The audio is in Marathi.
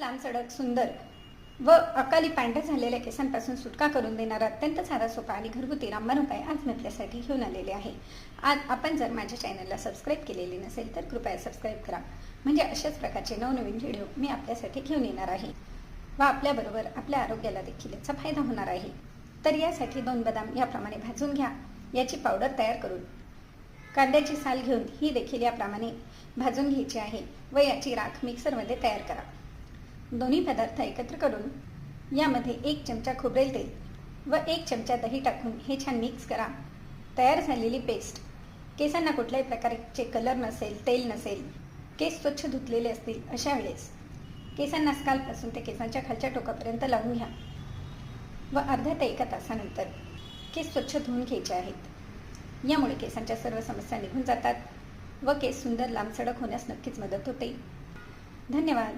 लांब सडक सुंदर व अकाली पांढऱ्या झालेल्या केसांपासून सुटका करून देणारा अत्यंत साधा सोपा आणि घरगुती रामबाण उपाय आज मी आपल्यासाठी घेऊन आलेले आहे. आज आपण जर माझ्या चॅनलला सबस्क्राईब केलेले नसेल तर कृपया सबस्क्राईब करा. म्हणजे अशाच प्रकारचे नवनवीन व्हिडिओ मी आपल्यासाठी घेऊन येणार आहे. व आपल्याबरोबर आपल्या आरोग्याला देखील याचा फायदा होणार आहे. तर यासाठी दोन बदाम याप्रमाणे भाजून घ्या. याची पावडर तयार करून कांद्याची साल घेऊन ही देखील याप्रमाणे भाजून घ्यायची आहे व याची राख मिक्सरमध्ये तयार करा. दोन्ही पदार्थ एकत्र करून यामध्ये एक चमचा खोबरेल तेल व एक चमचा दही टाकून हे छान मिक्स करा. तयार झालेली पेस्ट केसांना कुठल्याही प्रकारचे कलर नसेल तेल नसेल केस स्वच्छ धुतलेले असतील अशा वेळेस केसांना स्कालपासून ते केसांच्या खालच्या टोकापर्यंत लावून घ्या व अर्ध्या ते एका तासानंतर केस स्वच्छ धुवून घ्यायचे आहेत. यामुळे केसांच्या सर्व समस्या निघून जातात व केस सुंदर लांबसडक होण्यास नक्कीच मदत होते. धन्यवाद.